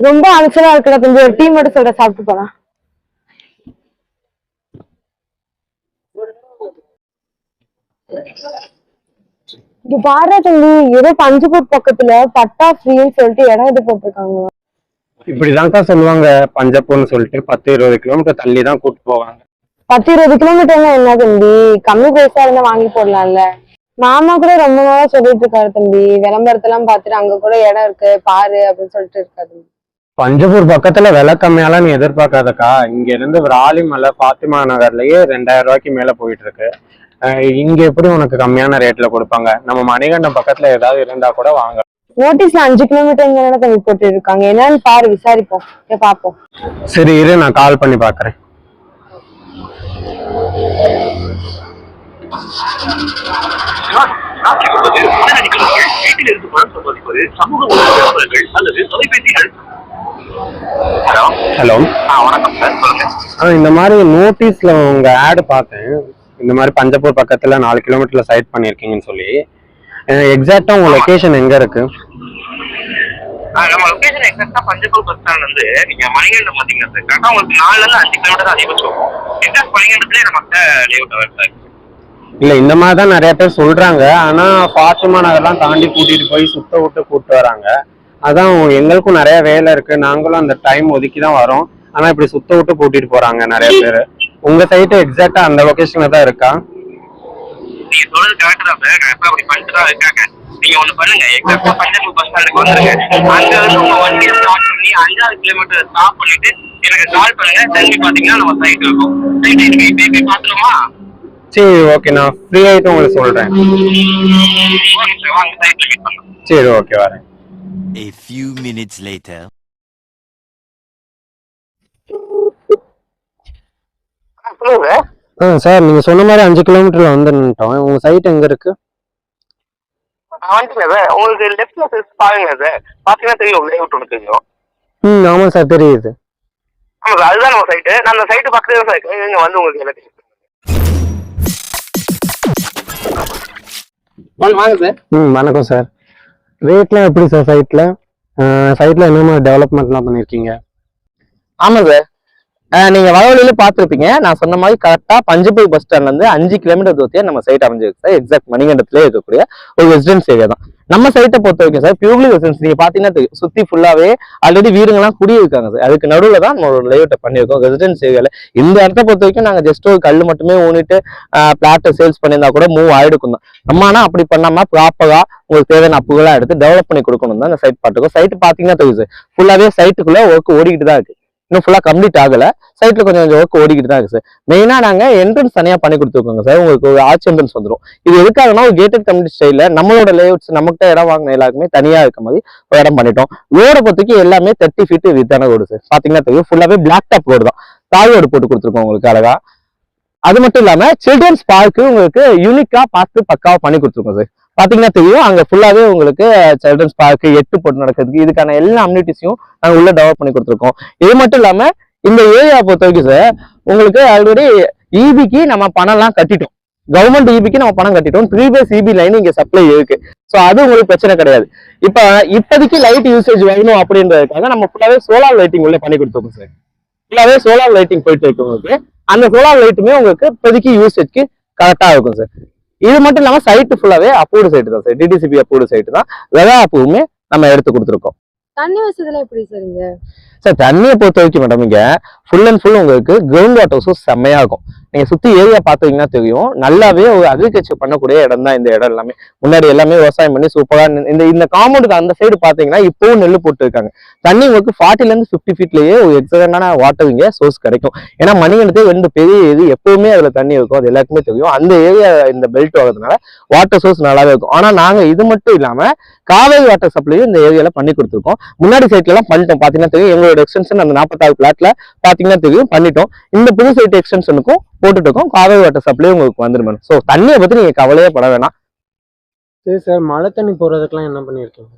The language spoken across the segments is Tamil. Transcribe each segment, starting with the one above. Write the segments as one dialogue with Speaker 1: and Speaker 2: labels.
Speaker 1: ரொம்ப அலசலா இருக்குடா கொஞ்சம் ஒரு டீ மட்டும் சொல்ற சாப்பிட்டு போலாம். இங்க பாரு தம்பி ஏதோ பஞ்சபூர் பக்கத்துல பட்டா ஃப்ரீன்னு சொல்லிட்டு இடம் இது போட்டிருக்காங்க
Speaker 2: இப்படிதான்க்கா சொல்லுவாங்க பஞ்சப்பூர்னு சொல்லிட்டு பத்து இருபது கிலோமீட்டர் தள்ளி தான் கூட்டு போவாங்க.
Speaker 1: பத்து இருபது கிலோமீட்டர்னா என்ன தம்பி? கம்மி பைசா இருந்தா வாங்கி போடலாம்ல. மாமா கூட ரொம்ப நாளா சொல்லிட்டு இருக்காரு தம்பி விளம்பரத்தெல்லாம் பார்த்துட்டு அங்க கூட இடம் இருக்கு பாரு அப்படின்னு சொல்லிட்டு இருக்காரு.
Speaker 2: பஞ்சப்பூர் பக்கத்துல விலை கம்மியாலாம் நீ எதிர்பார்க்காதக்கா. இங்க இருந்து விராலிமலை பாத்திமா நகர்லயே ரெண்டாயிரம் ரூபாய்க்கு மேல போயிட்டு இருக்கு இங்க எப்படி உனக்கு கம்மியான ரேட்ல கொடுப்பாங்க? நம்ம மணிகண்டம் பக்கத்துல ஏதாவது இருந்தா கூட வாங்க.
Speaker 1: நோட்டீஸ்ல அஞ்சு கிலோமீட்டர் தம்பி போட்டு இருக்காங்க என்னன்னு பாரு விசாரிப்போம். பாப்போம்.
Speaker 2: சரி இரு நான் கால் பண்ணி பாக்குறேன்.
Speaker 3: நாட்டில் உள்ளது உடனடிகள் வீட்டில் இருந்து பணம் சம்பாதிப்பது சமூக ஊடக விளம்பரங்கள் அல்லது தொலைபேசிகள் ஹலோ.
Speaker 2: ஹலோ
Speaker 3: ஆ வணக்கம் சார். சொல்லுங்க.
Speaker 2: ஆ இந்த மாதிரி நோட்டீஸ்ல உங்க ஆடு பார்த்தேன். இந்த மாதிரி பஞ்சப்பூர் பக்கத்துல நாலு கிலோமீட்டர்ல சைட் பண்ணிருக்கீங்கன்னு சொல்லி. எக்ஸாக்டா உங்க லொகேஷன் எங்க இருக்கு?
Speaker 3: நம்ம லொகேஷன் எக்ஸாக்டா பஞ்சப்பூர் பஸ் ஸ்டாண்ட்ல இருந்து நீங்க மணிகண்டம் பாத்தீங்கன்னா சார் கரெக்டா உங்களுக்கு நாலுல இருந்து அஞ்சு கிலோமீட்டர் அதிகபட்சம் எக்ஸாக்ட் மணிகண்டத்துலேயே சார்
Speaker 2: இல்ல இந்த மாதிரி தான் நிறைய பேர் சொல்றாங்க. ஆனா ஃபாத்திமா நகர்லாம் தாண்டி கூட்டிட்டு போய் சுத்த விட்டு கூட்டு வராங்க. அதான் எங்களுக்கும் நிறைய வேலை இருக்கு. நாங்களும் அந்த டைம் ஒதுக்கி தான் வரோம். ஆனா இப்படி சுத்த விட்டு கூட்டிட்டு போறாங்க நிறைய பேர். உங்க சைட்டு எக்ஸாக்டா அந்த லொகேஷன்ல தான் இருக்கா?
Speaker 3: நீங்க சொல்றது கரெக்ட் தான் சார் அப்படி பண்ணிட்டு தான் இருக்காங்க. நீங்க ஒண்ணு பண்ணுங்க. எக்ஸாக்டா பஞ்சப்பூர் பஸ் ஸ்டாண்டுக்கு வந்துருங்க. அங்க இருந்து உங்க வண்டியை ஸ்டார்ட் பண்ணி அஞ்சாவது கிலோமீட்டர் ஸ்டாப் பண்ணிட்டு எனக்கு கால் பண்ணுங்க. திரும்பி பாத்தீங்கன்னா நம்ம சைட் இருக்கும். சைட் நீங்க இப்ப போய் பாத்துருமா
Speaker 2: சரி ஓகே நான் ஃப்ரீ ஆயிட்டு உங்களுக்கு சொல்றேன்.
Speaker 3: சரி
Speaker 2: ஓகே வரேன்.
Speaker 4: A few minutes later.
Speaker 3: சொல்லுங்க
Speaker 2: ஆ சார் நீங்க சொன்ன மாதிரி அஞ்சு கிலோமீட்டர்ல வந்து நின்ட்டோம் உங்க சைட் எங்க இருக்கு?
Speaker 3: உங்களுக்கு லெஃப்ட்ல பாருங்க சார் பாத்தீங்கன்னா தெரியும் லேஅவுட் ஒன்று தெரியும்.
Speaker 2: ம் ஆமா சார் தெரியுது.
Speaker 3: ஆமா சார் அதுதான் நம்ம சைட்டு நான் அந்த சைட்டு பக்கத்துல சார் இங்க வந்து உங்களுக்கு எல்லாத்தையும் வாங்க சார்
Speaker 2: ம் வணக்கம் சார் ரேட்லாம் எப்படி சார் சைட்டில் சைட்டில் என்னென்ன டெவலப்மெண்ட்லாம் பண்ணியிருக்கீங்க
Speaker 5: ஆமாம் சார் நீங்க வர வழியில பாத்திருப்பீங்க நான் சொன்ன மாதிரி கரெக்டா பஞ்சபூர் பஸ் ஸ்டாண்ட்ல இருந்து அஞ்சு கிலோமீட்டர் தூரத்தையே நம்ம சைட் அமைஞ்சிருக்கு சார் எக்ஸாக்ட் மணிகண்டத்திலே இருக்கக்கூடிய ஒரு ரெசிடென்ஸ் ஏரியா தான். நம்ம சைட்டை பொறுத்த வரைக்கும் சார் பியூர்லி ரெசிடென்ஸ் நீங்க பாத்தீங்கன்னா தெரியும், சுத்தி ஃபுல்லாவே ஆல்ரெடி வீடுங்கெல்லாம் குடியிருக்காங்க சார் அதுக்கு நடுவில் தான் நம்ம ஒரு லேஅவுட்டை பண்ணியிருக்கோம். ரெசிடென்ஸ் ஏரியால இந்த இடத்த பொறுத்த வரைக்கும் நாங்க ஜஸ்ட் ஒரு கல் மட்டுமே ஊனிட்டு பிளாட்டை சேல்ஸ் பண்ணியிருந்தா கூட மூவ் ஆயிடுக்கும் தான். நம்ம ஆனா அப்படி பண்ணாம ப்ராப்பரா உங்களுக்கு தேவையான அப்புகளா எடுத்து டெவலப் பண்ணி கொடுக்கணும் தான் அந்த சைட் பாட்டுக்கும் சைட் பாத்தீங்கன்னா தெரியுது சார் ஃபுல்லாவே சைட்டுக்குள்ள ஒர்க் ஓடிக்கிட்டு தான் இருக்கு. இன்னும் ஃபுல்லாக கம்ப்ளீட் ஆகலை. சைட்டில் கொஞ்சம் கொஞ்சம் ஒர்க் ஓடிக்கிட்டு தான் இருக்குது சார் மெயினாக நாங்கள் என்ட்ரன்ஸ் தனியாக பண்ணி கொடுத்துருக்கோங்க சார் உங்களுக்கு ஒரு ஆர்ச் என்ட்ரன்ஸ் வந்துரும். இது எதுக்காகனா ஒரு கேட்டட் கம்யூனிட்டி ஸ்டைலில் நம்மளோட லேஅவுட்ஸ் நம்மகிட்ட இடம் வாங்கின எல்லாருக்குமே தனியாக இருக்க மாதிரி ஒரு இடம் பண்ணிட்டோம். ரோட பொறுத்துக்கு எல்லாமே தேர்ட்டி ஃபீட் வித்தான ரோடு சார் பார்த்தீங்கன்னா தெரியும். ஃபுல்லாகவே பிளாக் டாப் ரோடு தான். தாய் ரோடு போட்டு கொடுத்துருக்கோம் உங்களுக்கு அழகாக அது மட்டும் இல்லாமல் சில்ட்ரன்ஸ் பார்க்கு உங்களுக்கு யூனிக்காக பார்த்து பக்காவாக பண்ணி கொடுத்துருக்கோம் சார் பார்த்தீங்கன்னா தெரியும் அங்கே ஃபுல்லாகவே உங்களுக்கு சில்ட்ரன்ஸ் பார்க்கு எட்டு போட்டு நடக்கிறதுக்கு இதுக்கான எல்லா அம்யூனிட்டிஸையும் நாங்கள் உள்ளே டெவலப் பண்ணி கொடுத்துருக்கோம். இது மட்டும் இல்லாமல் இந்த ஏரியா பொறுத்த வரைக்கும் சார் உங்களுக்கு ஆல்ரெடி இபிக்கு நம்ம பணம்லாம் கட்டிட்டோம். கவர்மெண்ட் இபிக்கு நம்ம பணம் கட்டிட்டோம். த்ரீ பேஸ் இபி லைன் இங்கே சப்ளை இருக்கு. ஸோ அது உங்களுக்கு பிரச்சனை கிடையாது. இப்போ இப்போதைக்கு லைட் யூசேஜ் வேணும் அப்படின்றதுக்காக நம்ம ஃபுல்லாகவே சோலார் லைட்டிங் உள்ளே பண்ணி கொடுத்துருக்கோம் சார் ஃபுல்லாகவே சோலார் லைட்டிங் போயிட்டு இருக்கு உங்களுக்கு அந்த சோலார் லைட்டுமே உங்களுக்கு இப்போதைக்கு யூசேஜ்க்கு கரெக்டாக இருக்கும் சார் இது மட்டும் இல்லாம சைட்டு ஃபுல்லாவே அப்ரூவ்டு சைட்டு தான் சார் டிடிசிபி அப்ரூவ்டு சைட்டு தான். வெதா அப்ரூவுமே நம்ம எடுத்து கொடுத்துருக்கோம்.
Speaker 1: தண்ணி வசதிலாம் எப்படி சார் இங்க?
Speaker 5: சார் தண்ணியை பொறுத்த வரைக்கும் மேடம் இங்க ஃபுல் அண்ட் ஃபுல் உங்களுக்கு கிரவுண்ட் வாட்டர்ஸும் செம்மையாக இருக்கும் நீங்கள் சுற்றி ஏரியா பார்த்தீங்கன்னா தெரியும். நல்லாவே ஒரு அக்ரிகல்ச்சர் பண்ணக்கூடிய இடம் தான் இந்த இடம் எல்லாமே. முன்னாடி எல்லாமே விவசாயம் பண்ணி சூப்பராக இந்த இந்த காம்பவுண்டுக்கு அந்த சைடு பார்த்தீங்கன்னா இப்போவும் நெல் போட்டுருக்காங்க. தண்ணி உங்களுக்கு ஃபார்ட்டிலேருந்து ஃபிஃப்டி ஃபீட்லேயே ஒரு எக்ஸலண்டான வாட்டர் இங்கே சோர்ஸ் கிடைக்கும். ஏன்னா மணிகண்டத்தே ரெண்டு பெரிய இது எப்போவுமே அதில் தண்ணி இருக்கும். அது எல்லாருக்குமே தெரியும். அந்த ஏரியா இந்த பெல்ட் வரதுனால வாட்டர் சோர்ஸ் நல்லாவே இருக்கும். ஆனால் நாங்கள் இது மட்டும் இல்லாமல் காவேரி வாட்டர் சப்ளையும் இந்த ஏரியாவில் பண்ணி கொடுத்துருக்கோம். முன்னாடி சைட்லலாம் பண்ணிட்டோம். பார்த்தீங்கன்னா தெரியும். எங்களோட எக்ஸ்டென்ஷன் அந்த நாற்பத்தாறு பிளாட்ல பாத்தீங்கன்னா தெரியும். பண்ணிட்டோம். இந்த புது சைட் எக்ஸ்டென்ஷனுக்கும் போட்டுட்டு இருக்கோம் காவேரி வாட்டர் சப்ளை உங்களுக்கு வந்துடும் மேடம். ஸோ தண்ணியை பத்தி நீங்க கவலையே பட வேணாம்.
Speaker 2: சரி சார் மழை தண்ணி போறதுக்கெல்லாம் என்ன பண்ணிருக்கீங்க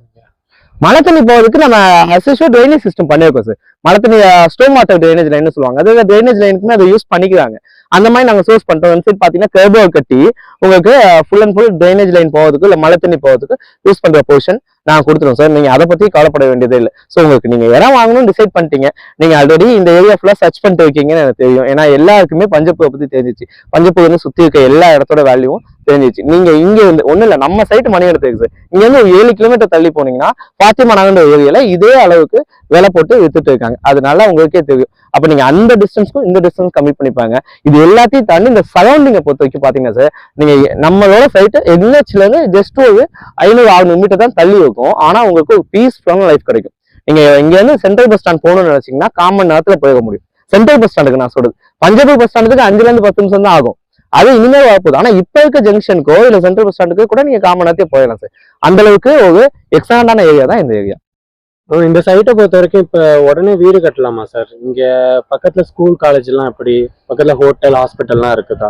Speaker 5: மழை தண்ணி போகிறதுக்கு நம்ம அசிஸ்டோ ட்ரைனேஜ் சிஸ்டம் பண்ணியிருக்கோம் சார் மழை தண்ணி ஸ்டோம் வாட்டர் ட்ரைனேஜ் லைன் சொல்லுவாங்க. அதாவது ட்ரைனேஜ் லைனுக்குமே அதை யூஸ் பண்ணிக்கிறாங்க. அந்த மாதிரி நாங்கள் சோர்ஸ் பண்ணுறோம் ஒன் சைட் பார்த்தீங்கன்னா கர்போ கட்டி உங்களுக்கு full and full drainage line போகிறதுக்கு இல்லை மழை தண்ணி போகிறதுக்கு யூஸ் பண்ணுற போர்ஷன் நான் கொடுத்துருவோம் சார் நீங்கள் அதை பற்றி கவலைப்பட வேண்டியதே இல்லை. ஸோ உங்களுக்கு நீங்கள் இடம் வாங்கணும்னு டிசைட் பண்ணிட்டீங்க. நீங்கள் ஆல்ரெடி இந்த ஏரியா ஃபுல்லாக சர்ச் பண்ணிட்டு இருக்கீங்கன்னு எனக்கு தெரியும். ஏன்னா எல்லாருக்குமே பஞ்சப்பூவை பற்றி தெரிஞ்சிச்சு. பஞ்சப்பூ வந்து சுற்றி இருக்க எல்லா இடத்தோட வேல்யூவும் தெரிஞ்சிச்சு நீங்க இங்க வந்து ஒண்ணு இல்ல நம்ம சைட் மணி எடுத்து சார் இங்க இருந்து ஒரு ஏழு கிலோமீட்டர் தள்ளி போனீங்கன்னா பாத்திமா நகர்ந்த ஏரியால இதே அளவுக்கு விலை போட்டு வித்துட்டு இருக்காங்க. அதனால உங்களுக்கே தெரியும். அப்ப நீங்க அந்த டிஸ்டன்ஸ்க்கும் இந்த டிஸ்டன்ஸ் கம்மி பண்ணிப்பாங்க இது எல்லாத்தையும் தாண்டி இந்த சரௌண்டிங்கை பொறுத்த வரைக்கும் பாத்தீங்கன்னா சார் நீங்க நம்மளோட சைட்டு என்ஹெச்ல இருந்து ஜஸ்ட் ஒரு ஐநூறு அறுநூறு மீட்டர் தான் தள்ளி இருக்கும். ஆனா உங்களுக்கு ஒரு பீஸ்ஃபுல்லான லைஃப் கிடைக்கும். நீங்க இங்க இருந்து சென்ட்ரல் பஸ் ஸ்டாண்ட் போகணும்னு நினைச்சீங்கன்னா காமன் நேரத்துல போக முடியும். சென்ட்ரல் பஸ் ஸ்டாண்டுக்கு நான் சொல்றது. பஞ்சாபி பஸ் ஸ்டாண்டுக்கு அஞ்சுல இருந்து பத்து நிமிஷம் தான் ஆகும். அது இனிமேல் வரப்போகுது. ஆனா இப்ப இருக்க ஜங்ஷனுக்கோ இல்ல சென்ட்ரல் பஸ் ஸ்டாண்டுக்கு கூட நீங்க காமனாத்தே போயிடலாம் சார் அந்த அளவுக்கு ஒரு எக்ஸாண்டான ஏரியா தான் இந்த ஏரியா
Speaker 2: இந்த சைட்டை பொறுத்த வரைக்கும் இப்போ உடனே வீடு கட்டலாமா சார் இங்க பக்கத்துல ஸ்கூல் காலேஜ் எல்லாம் எப்படி? பக்கத்துல ஹோட்டல் ஹாஸ்பிட்டல்லாம் இருக்குதா?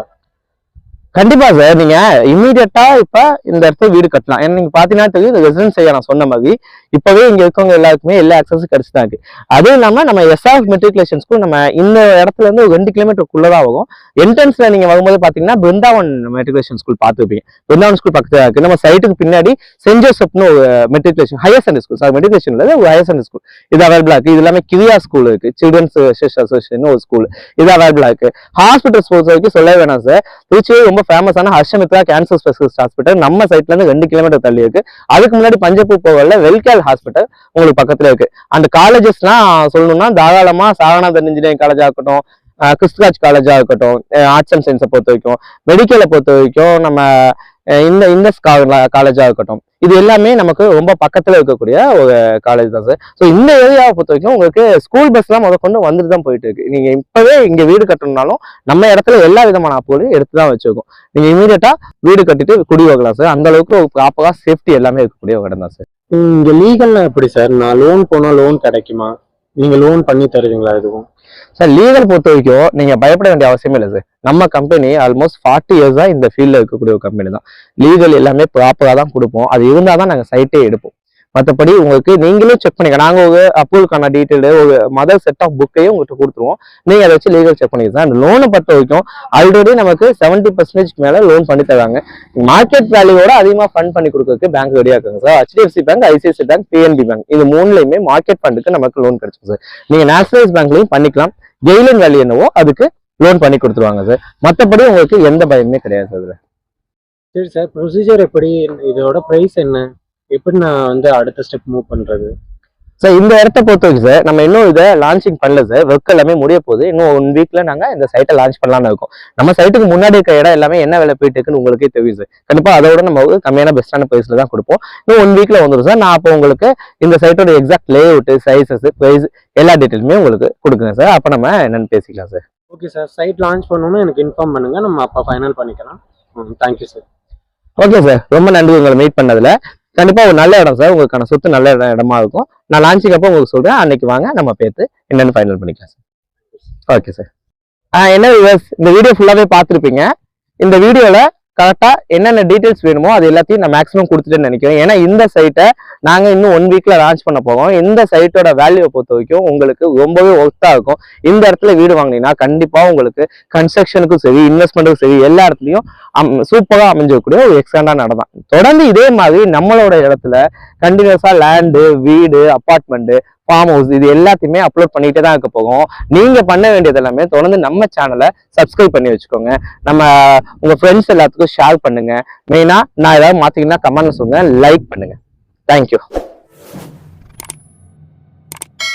Speaker 5: கண்டிப்பா சார் நீங்க இம்மீடியட்டா இப்ப இந்த இடத்துல வீடு கட்டலாம். ஏன்னா நீங்க பாத்தீங்கன்னா தெரியும் ரெசிடென்ஸ் ஐயா நான் சொன்ன மாதிரி இப்பவே இங்க இருக்கவங்க எல்லாருக்குமே எல்லா ஆக்சஸும் கிடைச்சுதான் இருக்கு. அதுவும் இல்லாம நம்ம எஸ்ஆர் மெட்ரிகுலேஷன் ஸ்கூல் நம்ம இந்த இடத்துல இருந்து ஒரு ரெண்டு கிலோமீட்டருக்குள்ளதான் ஆகும் என்ட்ரன்ஸ்ல நீங்க வரும்போது பாத்தீங்கன்னா பிருந்தாவன் மெட்ரிகுலேஷன் ஸ்கூல் பாத்துருப்பீங்க பிருந்தாவன் ஸ்கூல் பக்கத்துல இருக்கு. நம்ம சைட்டுக்கு பின்னாடி சென்ட் ஜோசப்னு ஒரு matriculation higher secondary school sir matriculation இல்ல ஒரு ஹையர் செகண்டரி ஸ்கூல் இது அவைலபிளா இருக்கு. இது எல்லாமே கிரியா ஸ்கூல் இருக்கு. சில்ட்ரன்ஸ் அசோசியேஷன் ஒரு ஸ்கூல் இது அவைலபிளா இருக்கு. ஹாஸ்பிட்டல்ஸ் பொறுத்த வரைக்கும் சொல்லவே வேணாம் சார் திருச்சியே ரொம்ப ஃபேமஸான ஹர்ஷமித்ரா கேன்சர் ஸ்பெஷலிஸ்ட் ஹாஸ்பிட்டல் நம்ம சைட்ல இருந்து ரெண்டு கிலோமீட்டர் தள்ளி இருக்கு. அதுக்கு முன்னாடி பஞ்சப்பூர் போகல வெல்கேல் ஹாஸ்பிட்டல் உங்களுக்கு பக்கத்துல இருக்கு. அந்த காலேஜஸ்லாம் சொல்லணும்னா தாராளமா சாரநாதன் இன்ஜினியரிங் காலேஜ் இருக்கட்டும் கிறிஸ்துராஜ் காலேஜா இருக்கட்டும் ஆர்ட்ஸ் அண்ட் சயின்ஸை பொறுத்த வரைக்கும் மெடிக்கலை பொறுத்த வரைக்கும் நம்ம இந்த இந்த இண்டஸ் காலேஜா இருக்கட்டும். இது எல்லாமே நமக்கு ரொம்ப பக்கத்தில் இருக்கக்கூடிய ஒரு காலேஜ் தான் சார் ஸோ இந்த ஏரியாவை பொறுத்த வரைக்கும் உங்களுக்கு ஸ்கூல் பஸ்லாம் முத கொண்டு வந்துட்டு தான் போயிட்டு இருக்கு. நீங்கள் இப்போவே இங்கே வீடு கட்டணும்னாலும் நம்ம இடத்துல எல்லா விதமான அப்புகளையும் எடுத்து தான் வச்சுருக்கோம். நீங்கள் இமீடியட்டாக வீடு கட்டிட்டு குடி வைக்கலாம் சார் அந்த அளவுக்கு ஒரு ப்ராப்பராக சேஃப்டி எல்லாமே இருக்கக்கூடிய ஒரு இடம் தான் சார்
Speaker 2: இங்கே லீகல்லாம் எப்படி சார் நான் லோன் போனால் லோன் கிடைக்குமா? நீங்க லோன் பண்ணி தருவீங்களா எதுவும்?
Speaker 5: சார் லீகல் பொறுத்த வரைக்கும் நீங்க பயப்பட வேண்டிய அவசியமே இல்லை சார் நம்ம கம்பெனி ஆல்மோஸ்ட் ஃபார்ட்டி இயர்ஸ் தான் இந்த ஃபீல்ட்ல இருக்கக்கூடிய ஒரு கம்பெனி தான். லீகல் எல்லாமே ப்ராப்பரா தான் கொடுப்போம். அது இருந்தால் தான் நாங்கள் சைட்டே எடுப்போம். மற்றபடி உங்களுக்கு நீங்களே செக் பண்ணிக்க. நாங்கள் ஒரு அப்ரூவலுக்கான டீட்டெயிலு ஒரு மதர் செட் ஆஃப் புக்கையும் உங்கள்கிட்ட கொடுத்துருவோம். நீங்கள் அதை வச்சு லீகல் செக் பண்ணிக்கலாம். சார் அந்த லோனை பொறுத்த வரைக்கும் ஆல்ரெடி நமக்கு செவன்ட்டி பர்சன்டேஜ்க்கு மேலே லோன் பண்ணி தராங்க. மார்க்கெட் வேல்யூவோட அதிகமாக ஃபண்ட் பண்ணி கொடுக்கறதுக்கு பேங்க் ரெடியாக இருக்காங்க sir HDFC bank ICIC bank PNB bank இது மூணுலையுமே மார்க்கெட் ஃபண்டுக்கு நமக்கு லோன் கிடைச்சிருக்கு சார் நீங்கள் நேஷனலைஸ் பேங்க்லையும் பண்ணிக்கலாம். ஜெயிலன் வேல்யூ என்னவோ அதுக்கு லோன் பண்ணி கொடுத்துருவாங்க சார் மற்றபடி உங்களுக்கு எந்த பயமே கிடையாது சார்
Speaker 2: சரி சார் ப்ரொசீஜர் எப்படி? இதோட ப்ரைஸ் என்ன? எப்படி நான் வந்து அடுத்த ஸ்டெப் மூவ் பண்றது?
Speaker 5: சார் இந்த இடத்த பொறுத்த வரைக்கும் சார் நம்ம இன்னும் இதை லான்ச்சிங் பண்ணல சார் ஒர்க் எல்லாமே முடிய போகுது. இன்னும் ஒன் வீக்ல நாங்க இந்த சைட்டை லான்ச் பண்ணலாம்னு இருக்கோம். நம்ம சைட்டுக்கு முன்னாடி இருக்க இடம் எல்லாமே என்ன விலை போயிட்டு இருக்குன்னு உங்களுக்கே தெரியும் சார் கண்டிப்பா அதோட நம்ம ஒரு கம்மியான பெஸ்டான பிரைஸ்ல தான் கொடுப்போம். இன்னும் ஒன் வீக்ல வந்துடும் சார் நான் அப்போ உங்களுக்கு இந்த சைட்டோட exact layout sizes price எல்லா டீட்டெயிலுமே உங்களுக்கு கொடுக்குறேன் சார் அப்போ நம்ம என்னன்னு பேசிக்கலாம் sir
Speaker 2: okay sir site launch பண்ணணும்னு எனக்கு இன்ஃபார்ம் பண்ணுங்க. நம்ம அப்போ ஃபைனல் பண்ணிக்கலாம். தேங்க்யூ சார்
Speaker 5: ஓகே சார் ரொம்ப நன்றி உங்களை மீட் பண்ணதுல. கண்டிப்பா ஒரு நல்ல இடம் சார். உங்களுக்கான சொத்து நல்ல இடம் இடமா இருக்கும். நான் லான்ச்சிங் அப்போ உங்களுக்கு சொல்றேன். அன்னைக்கு வாங்க நம்ம பேத்து என்னன்னு ஃபைனல் பண்ணிக்கலாம் சார். ஓகே சார் என்ன இந்த வீடியோ ஃபுல்லாவே பார்த்துருப்பீங்க. இந்த வீடியோவில் கரெக்டாக என்னென்ன டீட்டெயில்ஸ் வேணுமோ அது எல்லாத்தையும் நான் மேக்ஸிமம் கொடுத்துட்டேன்னு நினைக்கிறேன். ஏன்னா இந்த சைட்டை நாங்கள் இன்னும் ஒன் வீக்கில் லான்ச் பண்ண போகிறோம் இந்த சைட்டோட வேல்யூவை பொறுத்த வரைக்கும் உங்களுக்கு ரொம்பவே ஒர்த்தாக இருக்கும். இந்த இடத்துல வீடு வாங்கினீங்கன்னா கண்டிப்பாக உங்களுக்கு கன்ஸ்ட்ரக்ஷனுக்கும் சரி இன்வெஸ்ட்மெண்ட்டுக்கும் சரி எல்லா இடத்துலையும் சூப்பராக அமைஞ்சக்கூடிய ஒரு எக்ஸ்டாண்டாக நடந்தான் தொடர்ந்து இதே மாதிரி நம்மளோட இடத்துல கண்டினியூஸா லேண்டு வீடு அப்பார்ட்மெண்ட் ஃபார்ம் ஹவுஸ் இது எல்லாத்தையுமே அப்லோட் பண்ணிட்டே தான் இருக்க போகும் நீங்க பண்ண வேண்டியது எல்லாமே தொடர்ந்து நம்ம சேனலை சப்ஸ்கிரைப் பண்ணி வச்சுக்கோங்க. நம்ம உங்க ஃப்ரெண்ட்ஸ் எல்லாத்துக்கும் ஷேர் பண்ணுங்க. மெயினா நான் ஏதாவது மாத்தீங்கன்னா கமெண்ட் சொல்லுங்க லைக் பண்ணுங்க. Thank you